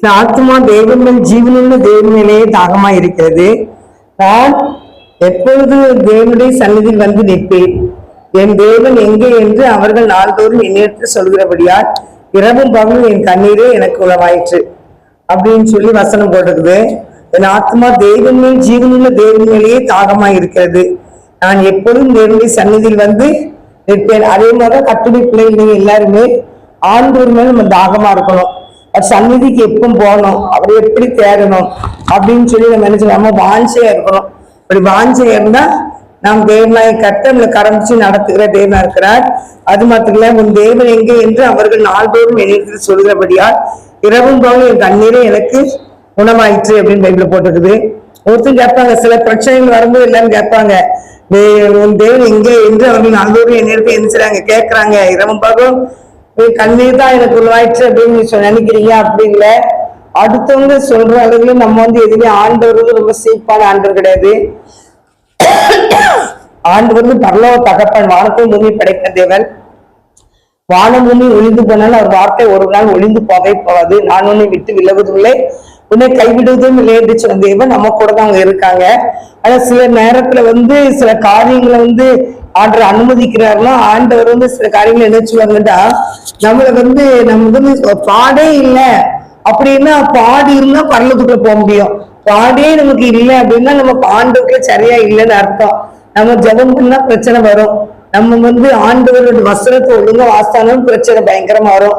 இந்த ஆத்மா தேவன் மேல் ஜீவனுள்ள தேவன் நிலையே தாகமா இருக்கிறது நான் எப்பொழுது தேவனுடைய சந்நிதியில் வந்து நிற்பேன்? என் தேவன் எங்கே என்று அவர்கள் நாள்தோறும் என்னிடத்தில் சொல்கிறபடியால் இரவும் பகலும் என் கண்ணீரே எனக்கு உளவாயிற்று. அப்படின்னு சொல்லி வசனம் போட்டிருக்குது. என் ஆத்மா தேவன் மேல் ஜீவனுள்ள தேவன் தாகமா இருக்கிறது நான் எப்பொழுதும் தேவனுடைய சந்நிதியில் வந்து நிற்பேன். அதே மாதிரி கட்டுரை பிள்ளைகள் நீங்க எல்லாருமே ஆண்டவர் மேல் நம்ம தாகமா இருக்கணும். சந்நிதிக்கு எப்போ போகணும். அவரை எப்படி தேடணும்? அப்படின்னு சொல்லி நம்ம நினைச்சு நம்ம வாஞ்சையா இருக்கிறோம். அப்படி வாஞ்சையா இருந்தா நாம் தேவனாய் கட்ட நம்மளை கரம்பிச்சு நடத்துகிற தேவனா இருக்கிறார். அது மாத்திரம் இல்ல உன் தேவன் எங்கே என்று அவர்கள் நாள்தோறும் எழுதி சொல்கிறபடியால் இரவும் போகும் என் கண்ணீரே எனக்கு குணமாயிற்று அப்படின்னு பைபிள் போட்டிருக்குது. ஒருத்தர் கேட்பாங்க சில பிரச்சனைகள் வரும்போது எல்லாரும் கேட்பாங்க "தே- உன் தேவன் எங்கே? என்று அவர்கள் நாள்தோறும் என்னிடத்தை என்ன செய்றாங்க? கேட்கறாங்க இரவும் பகலும் கண்ணீர் தான் எனக்கு உருவாயிடுச்சு அப்படின்னு நீ நினைக்கிறீங்க அப்படி அடுத்தவங்க சொல்ற அளவுல நம்ம வந்து எதுவுமே ஆண்டவர் வந்து ரொம்ப சீப்பான ஆண்டவர் கிடையாது. ஆண்டவர் வந்து தகப்பன் வானத்தை பூமி படைத்த தேவன். வானம் பூமி ஒளிந்து போனால் அவர் வார்த்தை ஒரு நாள் ஒளிந்து போகவே போகாது. நான் உன்னை விட்டு விலகுவதில்லை. உன்னை கைவிடுவதும் இல்லை என்று சொன்ன தேவன் நம்ம கூட தான் அவங்க இருக்காங்க. ஆனா சில நேரத்துல வந்து சில காரியங்களை வந்து ஆண்டவர் அனுமதிக்கிறாருன்னா ஆண்டவர் வந்து சில காரியங்களை என்ன சொல்லுவாங்கடா நம்மள வந்து நம்ம வந்து பாடே இல்லை. அப்படின்னா பாடி இருந்தா பரலத்துக்குள்ள போக முடியும். பாடே நமக்கு இல்லை அப்படின்னா நம்ம ஆண்டுக்குள்ள சரியா இல்லைன்னு அர்த்தம். நம்ம ஜபம் பண்ணா பிரச்சனை வரும். நம்ம வந்து ஆண்டவரோட வசனத்தை ஒழுங்கா வாசித்தாலும் பிரச்சனை பயங்கரமா வரும்.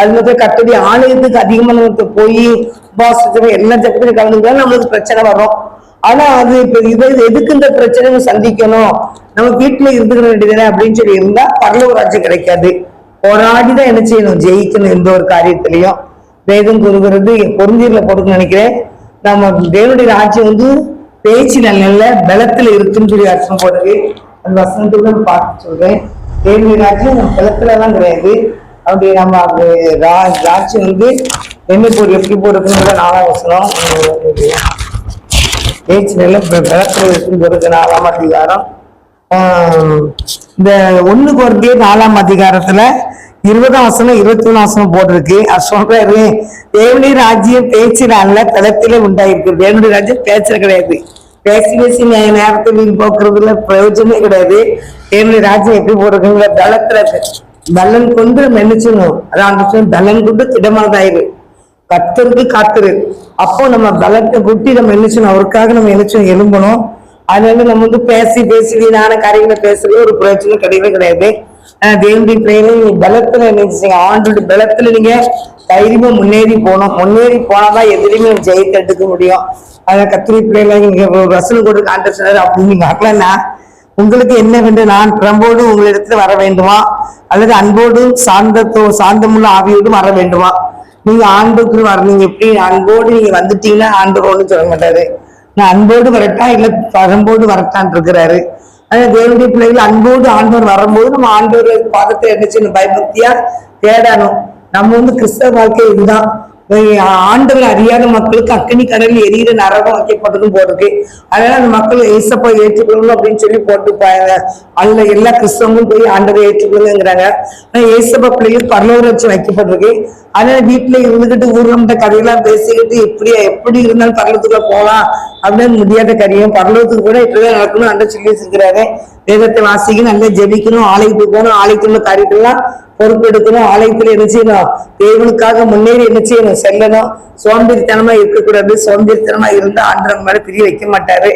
அது மட்டும் கட்டடி ஆலயத்துக்கு அதிகமா நமக்கு போய் உபாசத்துக்கு எல்லா ஜபத்திலும் கலந்துக்கலாம் நம்மளுக்கு பிரச்சனை வரும். ஆனா அது இப்ப இது எதுக்கு இந்த பிரச்சனை சந்திக்கணும்? நம்ம வீட்டுல இருந்துக்கிற வேண்டியதுதானே அப்படின்னு சொல்லி இருந்தா பரலூராட்சி கிடைக்காது. போராடிதான் என்ன செய்யணும்? ஜெயிக்கணும் எந்த ஒரு காரியத்திலையும். வேதம் கூறுகிறது பொருந்தீர்ல போடுன்னு நினைக்கிறேன். நம்ம தேவனுடைய ஆட்சி வந்து பேச்சு நல்ல பலத்துல இருக்குன்னு சொல்லி அர்த்தம் போடுது. அந்த வசனத்தோட பார்த்து சொல்றேன். தேவனுடைய ஆட்சி நம்ம பலத்துல கிடையாது. அப்படி நம்ம அது ரா- வந்து என்ன போடு எப்படி போடுறதுங்கிற நாலாம் வசனம் பேச்சு நல்ல எப்படி போடுறது நாலாம் அதிகாரம். ஆஹ் இந்த ஒண்ணு குறைந்தே நாலாம் அதிகாரத்துல இருபதாம் வசனம் இருபத்தி ஒண்ணு வசனம் போட்டிருக்கு. அது சொல்றாரு தேவனுடைய ராஜ்யம் பேச்சினால தளத்திலே உண்டாயிருக்கு. தேவனுடைய ராஜ்யம் பேச்சுல கிடையாது. பேசி பேசி நேரத்தை போக்குறதுல பிரயோஜனமே கிடையாது. தேவனுடைய ராஜ்யம் எப்படி போடுறதுங்கிற தளத்துல பலன் கொண்டு நம்ம என்ன செய்யணும் அதான் அந்த பலன் கொண்டு திடமானதாயிரு. கத்தருக்கு காத்துரு. அப்போ நம்ம பலத்தை குட்டி நம்ம என்ன செய்யணும் அவருக்காக நம்ம என்ன செய்யணும் எழும்பணும். அதனால நம்ம வந்து பேசி பேசி வீணான காரியங்களை பேசுறது ஒரு பிரயோஜனம் கிடையவே கிடையாது. ஆனா தேவனுடைய பிள்ளைகளை நீங்க பலத்துல என்ன ஆண்டோட பலத்துல நீங்க தைரியமா முன்னேறி போகணும். முன்னேறி போனாதான் எதிரையுமே ஜெயித்து எடுக்க முடியும். அத கத்திரி பிள்ளைகளை நீங்க ஒரு வசனம் கொடுக்க ஆண்டு சொன்னாரு. அப்படின்னு நீங்க ஆக்கலன்னா உங்களுக்கு என்ன வேண்டும் நான் பிரம்போடு உங்களிடத்தில் வர வேண்டுமா? அல்லது அன்போடு சாந்தத்தோ சாந்தமுள்ள ஆவியோடும் வர வேண்டுமா? நீங்க ஆண்டுக்கு வர நீங்க எப்படி? அன்போடு நீங்க வந்துட்டீங்கன்னா ஆண்டோடு சொல்ல மாட்டாரு. நான் அன்போடு வரட்டா இல்ல பரம்போடு வரட்டான் இருக்கிறாரு. ஆனா தேவனுடைய பிள்ளைகள் அன்போடு ஆண்டவர் வரும்போது நம்ம ஆண்டவர் பாதத்தை என்ன செய்யணும் பயபக்தியா தேடணும். நம்ம வந்து கிறிஸ்தவ வாழ்க்கை இதுதான் ஆண்டவர் அறியாத மக்களுக்கு அக்கனி கடல் எரியிற நரகம் வைக்கப்பட்டதும் போட்டிருக்கு. அதனால அந்த மக்கள் ஏசப்பா ஏற்றுக்கொள்ளணும் அப்படின்னு சொல்லி போட்டு ப- அதுல எல்லா கிறிஸ்தவங்களும் போய் ஆண்டவரை ஏற்றுக்கொள்ளுங்கிறாங்க. ஆனா ஏசப்பா பிள்ளைகள் பரலோக வச்சு வைக்கப்பட்டிருக்கு. அதனால வீட்டுல இருந்துகிட்டு ஊர்ல கதையெல்லாம் பேசிக்கிட்டு எப்படி எப்படி இருந்தாலும் பரலத்துக்குள்ள போகலாம் அப்படின்னு முடியாத காரியம் பரலோகத்துக்கு கூட இப்படிதான் நடக்கணும் அந்த சொல்லி வச்சிருக்கிறாரு வேதத்தை வாசிக்கணும் நல்லா ஜெபிக்கணும் ஆலயத்துக்கு போகணும் ஆலயத்துல உள்ள காரியத்தெல்லாம் பொறுப்பெடுக்கணும் ஆலயத்துல என்ன செய்யணும்? தேவனுக்காக முன்னேறி என்ன செய்யணும்? செல்லணும். சோம்பேறித்தனமா இருக்கக்கூடாது. சோம்பேறித்தனமா இருந்தா ஆண்டவர் மேல பிரிய வைக்க மாட்டாரு.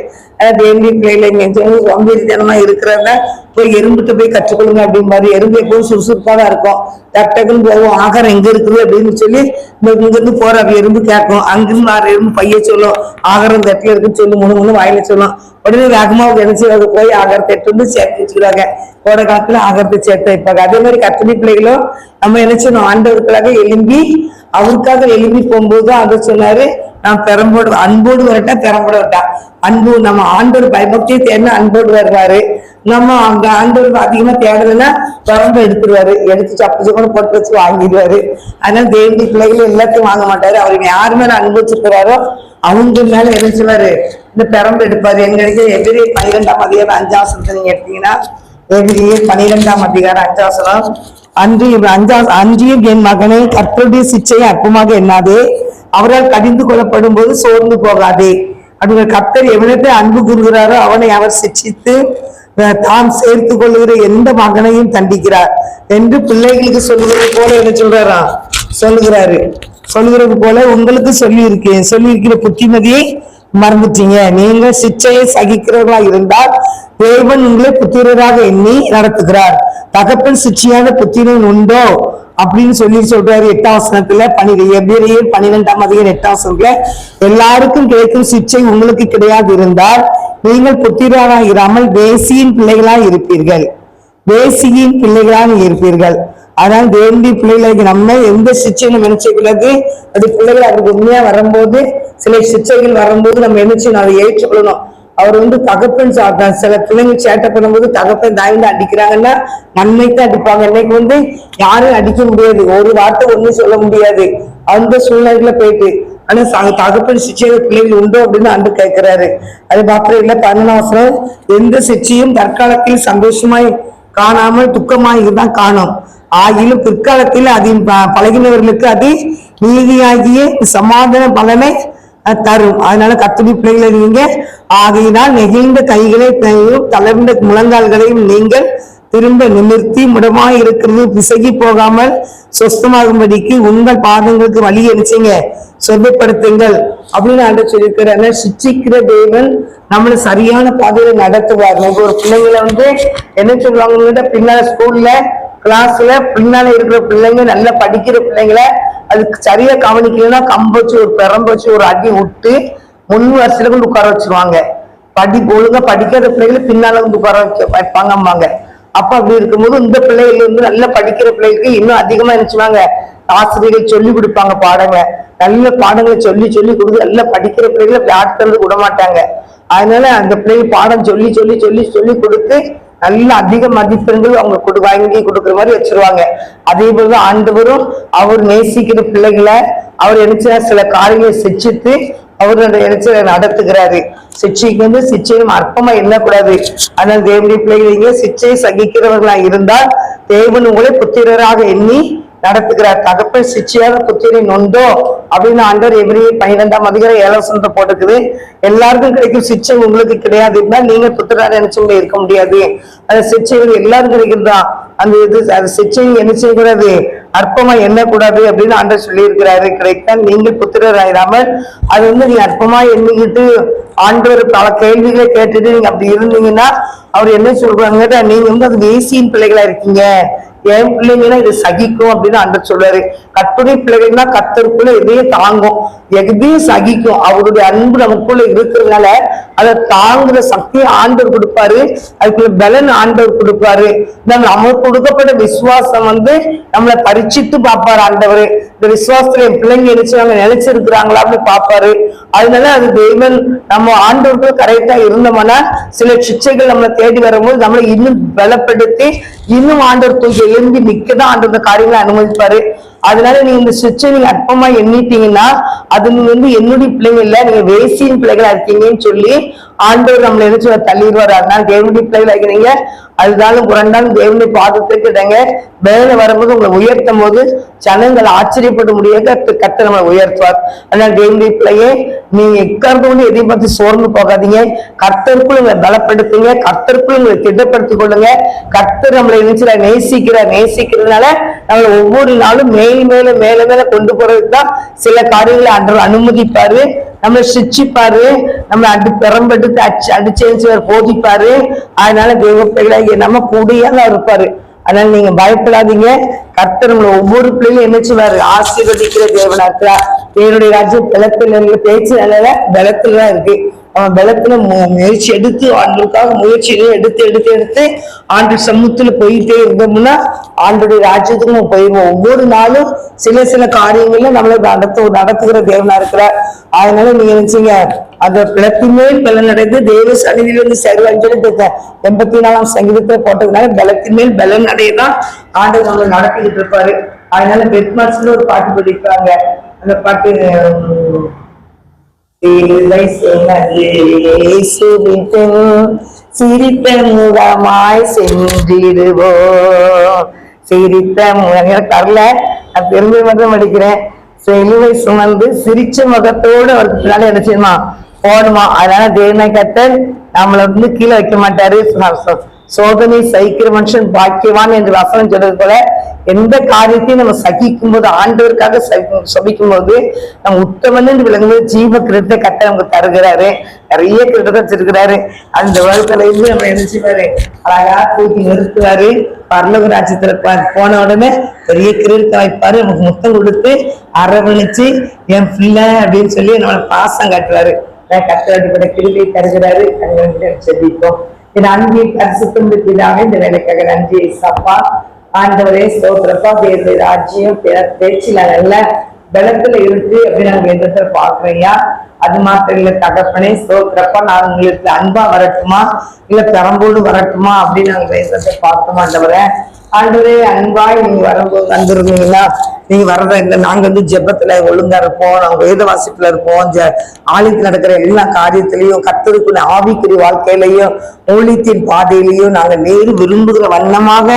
அதாவது தேவனுடைய பிள்ளைகளை நெஞ்சமும் சோம்பேறித்தனமா இருக்கிறத போய் எறும்புட்டு போய் கற்றுக்கொள்ளுங்க அப்படிம்பாரு எறும்பு எப்பவும் சுறுசுறுப்பா தான் இருக்கும். டக் போவோம். ஆகாரம் எங்க இருக்குது அப்படின்னு சொல்லி இந்த போற அப்படி எறும்பு கேட்கும். அங்கிருந்து ஆறு எறும்பு பைய சொல்லும். ஆகாரம் தட்டுல இருக்குன்னு சொல்லி மூணு முழு வாயில சொல்லும். உடனே வேகமா நினைச்சு போய் ஆகாரத்தை எடுத்து வந்து சேர்த்து வச்சுக்கிறாங்க கோடை காலத்துல ஆகாரத்தை சேர்த்து வைப்பாங்க. அதே மாதிரி கத்தடி பிள்ளைகளும் நம்ம என்ன செய்யணும்? ஆண்டவர்களாக எழும்பி அவருக்காக எலும்பி போகும்போது அதை சொன்னாரு. நான் பெரம்போடு அன்போடு வரட்டா பெரம்போடு வரட்டா. அன்பு நம்ம ஆண்டோர் பயபக்தியை தேடினா அன்போடு வருவாரு. நம்ம அங்க ஆண்டோர் அதிகமா தேடுதுன்னா திறம்ப எடுத்துருவாரு. எடுத்து சப்பு சப்புன்னு போட்டு வச்சு வாங்கிடுவாரு. அதனால தேவி பிள்ளைகள் எல்லாத்தையும் வாங்க மாட்டாரு. அவர் யார் மேல அனுபவிச்சிருக்கிறாரோ அவங்க மேல என்ன இந்த பெரம்பு எடுப்பாரு. எங்க இருக்கு எதிரி பன்னிரெண்டாம் அதிகாரம் அஞ்சாம் வசனத்தை நீங்க எடுத்தீங்கன்னா எதிரியே பன்னிரெண்டாம் அதிகாரம் அஞ்சாம் அன்று அஞ்சா அன்றியும் என் மகனை கர்த்தருடைய சிச்சையை அற்பமாக எண்ணாதே. அவரால் கடிந்து கொள்ளப்படும் போது சோர்ந்து போகாதே. அப்படிங்கிற கர்த்தர் எவனத்தை அன்பு கூறுகிறாரோ அவனை அவர் சிச்சித்து தான் தாம் சேர்த்து கொள்ளுகிற எந்த மகனையும் தண்டிக்கிறார். என்று பிள்ளைகளுக்கு சொல்லுகிறது போல என்ன சொல்றாராம் சொல்லுகிறாரு. சொல்லுகிறது போல உங்களுக்கு சொல்லி இருக்கேன் சொல்லி இருக்கிற புத்திமதியை மறந்துட்டீங்க. நீங்கள் சிச்சையை சகிக்கிறவர்களா இருந்தால் தேவன் உங்களை புத்திரராக எண்ணி நடத்துகிறார். தகப்பன் சிச்சையான புத்திரன் உண்டோ அப்படின்னு சொல்லி சொல்றாரு எட்டாம் வசனத்துல பனி எபிரியர் பனிரெண்டாம் அதிகம் எட்டாம் வசனத்துல எல்லாருக்கும் கிடைக்கும் சிச்சை உங்களுக்கு கிடையாது இருந்தால் நீங்கள் புத்திரராக இராமல் தேசியின் பிள்ளைகளாக இருப்பீர்கள். தேசியின் பிள்ளைகளாக இருப்பீர்கள். ஆனால் தேவனுடைய பிள்ளைகளுக்கு நம்ம எந்த சிச்சையும் நினைச்சக்கூடாது அது பிள்ளைகள் அதுக்கு உண்மையா வரும்போது சில சிச்சைகள் வரும்போது நம்ம என்ன செய்யணும் அதை ஏற்றுக்கொள்ளணும். அவர் வந்து தகப்பன் சா- சில பிள்ளைங்க சேட்டை பண்ணும்போது தகப்பன் தாய்ந்து அடிக்கிறாங்கன்னா நன்மைக்கு அடிப்பாங்க. இன்னைக்கு வந்து யாரும் அடிக்க முடியாது. ஒரு வார்த்தை ஒண்ணும் சொல்ல முடியாது. அந்த சூழ்நிலையில போயிட்டு ஆனா தகப்பன் சிச்சை பிள்ளைகள் உண்டோ அப்படின்னு அன்று கேட்கிறாரு. அது பாத்திரம் இல்ல பன்னெண்டாம் எந்த சிச்சையும் தற்காலத்தில் சந்தோஷமாய் காணாமல் துக்கமாய் காணும். ஆகிலும் பிற்காலத்தில் அதில் ப- பழகினவர்களுக்கு அது நீதியாகிய சமாதான பலனை தரும். அதனால கத்துடி பிள்ளைகளை நீங்க ஆகையினால் நெகிழ்ந்த கைகளையும் தளர்ந்த முழங்கால்களையும் நீங்கள் திரும்ப நிமிர்த்தி முடமாய் இருக்கிறது பிசகி போகாமல் சொஸ்தமாகும்படிக்கு உங்கள் பாதங்களுக்கு வழி அடிச்சிங்க சொந்தப்படுத்துங்கள் அப்படின்னு ஆண்டு சொல்லியிருக்கிறாரு சிச்சிக்கிற தேவன் நம்மளை சரியான பாதையில நடத்துவார். இப்போ ஒரு பிள்ளைங்களை வந்து என்ன சொல்லுவாங்க பின்னால ஸ்கூல்ல கிளாஸ்ல பின்னால இருக்கிற பிள்ளைங்க நல்லா படிக்கிற பிள்ளைங்களை அதுக்கு சரியா கவனிக்கலைன்னா கம்பு வச்சு ஒரு பெரம்பு வச்சு ஒரு அடி விட்டு முன் வருஷத்துல கொண்டு உட்கார வச்சிருவாங்க. படி ஒழுங்கா படிக்காத பிள்ளைகளை பின்னால வந்து உட்கார வைக்க வைப்பாங்கம்பாங்க. அப்ப அப்படி இருக்கும்போது இந்த பிள்ளைகள் வந்து நல்லா படிக்கிற பிள்ளைகளுக்கு இன்னும் அதிகமா நினைச்சுவாங்க ஆசிரியர்கள் சொல்லி கொடுப்பாங்க பாடங்க. நல்ல பாடங்களை சொல்லி சொல்லி கொடுத்து நல்லா படிக்கிற பிள்ளைகளை விளையாட்டுறது விட மாட்டாங்க. அதனால அந்த பிள்ளைங்க பாடம் சொல்லி சொல்லி சொல்லி சொல்லி கொடுத்து நல்ல அதிக மதிப்பெண்கள் அவங்க கொடு வாங்கி கொடுக்குற மாதிரி வச்சிருவாங்க. அதே போலதான் ஆண்டவரும் அவர் நேசிக்கிற பிள்ளைகளை அவர் நினைச்ச சில காரியங்களை சிச்சித்து அவர் நினைச்ச நடத்துகிறாரு. சிச்சைக்கு வந்து சிச்சையும் அற்பமா எண்ணக்கூடாது. ஆனால் தேவனுடைய பிள்ளைகளை சிச்சையை சகிக்கிறவர்களா இருந்தால் தேவன் உங்களை புத்திரராக எண்ணி நடத்துகிறார். தகப்பன் சிச்சையாக புத்திரை நொந்தோ அப்படின்னு ஆண்டவர் எவரி பன்னிரெண்டாம் அதிகாரம் ஏழாம் போட்டுக்குது எல்லாருக்கும் கிடைக்கும் சிச்சை உங்களுக்கு கிடையாது. நீங்க புத்திரராக நினைச்சு இருக்க முடியாது. அந்த சிச்சைகள் எல்லாரும் கிடைக்கிறதா அந்த இது அந்த சிச்சை என்ன செய்யக்கூடாது அற்பமா எண்ணக்கூடாது அப்படின்னு ஆண்டர் சொல்லியிருக்கிறாரு. கிடைத்தால் நீங்கள் புத்திரராயிராமல் அது வந்து நீ அற்பமா எண்ணிக்கிட்டு ஆண்டவர் பல கேள்விகளை கேட்டுட்டு நீங்க அப்படி இருந்தீங்கன்னா அவர் என்ன சொல்றாங்க நீங்க வந்து அது வேசியின் பிள்ளைகளா இருக்கீங்க. என் பிள்ளைங்கன்னா இது சகிக்கும் அப்படின்னு ஆண்டவர் சொல்றாரு கத்துடைய பிள்ளைகள்னா கத்தருக்குள்ள எதையும் தாங்கும். எதையும் சகிக்கும். அவருடைய அன்பு நமக்குள்ள இருக்கிறதுனால அதை தாங்குற சக்தியை ஆண்டவர் கொடுப்பாரு. அதுக்குள்ள பலன் ஆண்டவர் கொடுப்பாரு. நம்ம நமக்கு கொடுக்கப்பட்ட விசுவாசம் வந்து நம்மளை பரிச்சித்து பார்ப்பாரு ஆண்டவர். இந்த விசுவாசத்துல என் பிள்ளைங்க நினைச்சவங்க நினைச்சிருக்கிறாங்களா அப்படின்னு பார்ப்பாரு. அதனால அது தெய்வன் நம்ம ஆண்டவர்கள் கரெக்டா இருந்தோம்னா சில சிச்சைகள் நம்மளை தேடி வரும்போது நம்மளை இன்னும் பலப்படுத்தி இன்னும் ஆண்டவர் தூக்கி எழுந்தி நிக்கதான் ஆண்டவர் காரியங்களை அனுமதிப்பாரு. அதனால நீங்க இந்த சுவிட்சை நீங்க அற்பமா எண்ணிட்டீங்கன்னா அது நீங்க வந்து என்னுடைய பிள்ளைங்க இல்ல நீங்க வேசியின் பிள்ளைகளா இருக்கீங்கன்னு சொல்லி ஆண்டவர் நம்மளை எதிர்த்து தள்ளிடுவார். அதனால தேவனுடைய பிள்ளைகளா இருக்கிறீங்க. அதுதாலும் புரண்டாலும் தேவனுடைய பாதத்துக்கு இடங்க வேலை வரும்போது உங்களை உயர்த்தும் போது ஜனங்கள் ஆச்சரியப்பட முடியாத கத்த நம்மளை உயர்த்துவார். அதனால தேவனுடைய பிள்ளையே நீங்க எக்காரணம் கொண்டு எதையும் பார்த்து சோர்ந்து போகாதீங்க. கர்த்தருக்குள் உங்களை பலப்படுத்துங்க. கர்த்தருக்குள் உங்களை திட்டப்படுத்திக் கொள்ளுங்க. கர்த்தர் நம்மளை நினைச்சு நேசிக்கிறார். நேசிக்கிறதுனால நம்மளை ஒவ்வொரு நாளும் மேல் மேல மேல மேல கொண்டு போறதுக்கு தான் சில காரியங்களை அன்று அனுமதிப்பாரு. நம்மளை சிச்சிப்பாரு நம்மளை அடி பெரம்பெடுத்து அடிச்சு அடிச்சு போதிப்பாரு. அதனால தேவ பிள்ளைகளாகிய நம்ம கூடியாக இருப்பாரு. அதனால நீங்க பயப்படாதீங்க. கர்த்தர் உங்களை ஒவ்வொரு பிள்ளையும் என்ன செய்வாரு ஆசீர்வதிக்கிற தேவனா இருக்கிறார் தேவனுடைய ராஜ்யம் பலத்தில் இருக்கு பேச்சு நல்ல பலத்துல தான் இருக்கு. பலத்துல மு- முயற்சி எடுத்து ஆண்டுக்காக முயற்சியை எடுத்து எடுத்து எடுத்து ஆண்டு சமூகத்துல போயிட்டே இருந்தோம்னா ஆண்டுடைய ராஜ்யத்துக்கு நம்ம போயிடுவோம். ஒவ்வொரு நாளும் சில சில காரியங்கள்ல நம்மளை நடத்து நடத்துகிற தேவனா இருக்கிறார். அதனால நீங்க நினைச்சீங்க அந்த பிளத்தின் மேல் பலன் அடைந்து தேவ சன்னிதியில இருந்து சர்வஞ்சலி எண்பத்தி நாலாம் சங்கீதத்தை போட்டதுனால பலத்தின் மேல் பலன் அடையதான் ஆண்டு நம்மளை நடத்திக்கிட்டு இருப்பாரு. அதனால பெட்மார்க்ஸ்ல ஒரு பாட்டு படிக்கிறாங்க அந்த பாட்டு உம், இல்லை சிரித்த முகமாய் சென்றிடுவோம் சிரித்த மு- தரல நான் திரும்பி மட்டும் படிக்கிறேன் செலுவை சுமந்து சிரிச்ச முகத்தோடு அவருக்கு பின்னால என்ன செய்யணுமா? போடுமா அதனால தேவனை கத்தர் நம்மளை வந்து கீழே வைக்க மாட்டாரு. சோதனை சைக்கிற மனுஷன் பாக்கியவான் என்று வசனம் சொல்றது போல எந்த காரியத்தையும் நம்ம சகிக்கும் போது ஆண்டவருக்காக சபிக்கும் போது நம்ம உத்தமன் என்று விளங்கும்போது ஜீவ கிருத்த கத்த நமக்கு தருகிறாரு. நிறைய கிரத்தை வச்சிருக்கிறாரு அந்த வருடத்துல இருந்து நம்ம என்ன அழகா தூக்கி நிறுத்துவாரு. பரலோக ராஜ்யத்துல போன உடனே பெரிய கிரீடத்தை வைப்பாரு. நமக்கு முத்தம் கொடுத்து அரவணைச்சு என் பிள்ளை? அப்படின்னு சொல்லி நம்மளை பாசம் காட்டுவாரு. கத்தடிப்பட கிருபை தருகிறாரு. கண்கள் செபிப்போம். என் அன்பை பரிசுத்தம் பிதாவே இந்த வேலைக்காக நன்றி சப்பா. ஆண்டவரே சோத்ரப்பா தேவடைய ராஜ்யம் பே- பேச்சில நல்ல பலத்துல இருக்கு அப்படின்னு நாங்க எந்த பாக்குறையா அது மாத்திரம் இல்ல தகப்பனே சோத்ரப்பா நான் உங்களுக்கு அன்பா வரட்டுமா? இல்ல பெரம்போடு வரட்டுமா? அப்படின்னு நாங்க எந்த பார்த்தோம் மாட்டவரேன் ஆண்டவரே அன்பாய் நீங்க வரும்போது வந்துருந்தீங்கன்னா நீங்க வர்றதா இல்லை நாங்க வந்து ஜெபத்துல ஒழுங்கா இருப்போம் நாங்க வேத வாசிப்புல இருப்போம். ஆலயத்தில் நடக்கிற எல்லா காரியத்திலையும் கத்தருக்குள்ள ஆவிக்குரிய வாழ்க்கையிலையும் ஊழியத்தின் பாதையிலையும் நாங்க நேரு விரும்புகிற வண்ணமாக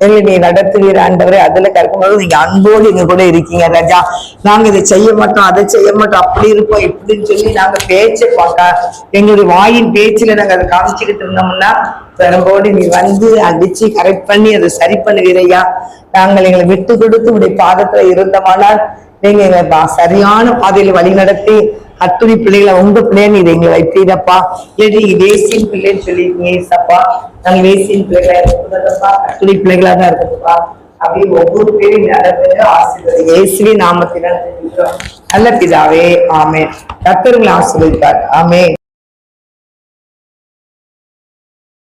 எங்களை நீ நடத்துகிற ஆண்டவரே. அதுல கற்கும்போது நீங்க அன்போடு எங்க கூட இருக்கீங்க ராஜா. நாங்க இதை செய்ய மாட்டோம் அதை செய்ய மாட்டோம் அப்படி இருப்போம் இப்படின்னு சொல்லி நாங்க பேச்சை பார்க்க எங்களுடைய வாயின் பேச்சுல நாங்க அதை காமிச்சுக்கிட்டு இருந்தோம்னா பெரும்போடு நீ வந்து அடிச்சு கரெக்ட் பண்ணி அதை சரி பண்ணுகிறையா நாங்கள் எங்களை விட்டு கொடுத்து உடைய பாதத்துல இருந்தோமானால் நீங்க எங்களை சரியான பாதையில வழி நடத்தி அத்துணி பிள்ளைகளை உங்க பிள்ளைன்னு இதை எங்களை வைத்தீரப்பா. இல்லாட்டி நீங்க தேசியின் பிள்ளைன்னு சொல்லிருக்கீங்க ஏசப்பா. நாங்க தேசியின் பிள்ளைகளா இருக்கிறதப்பா அத்துணி பிள்ளைகளா தான் இருக்குதுப்பா அப்படி ஒவ்வொரு பேரும் நடந்து ஆசீர்வதி. இயேசுவின் நாமத்தினால் நல்ல பிதாவே ஆமே கத்தருங்களை ஆசீர்வதிப்பார். ஆமே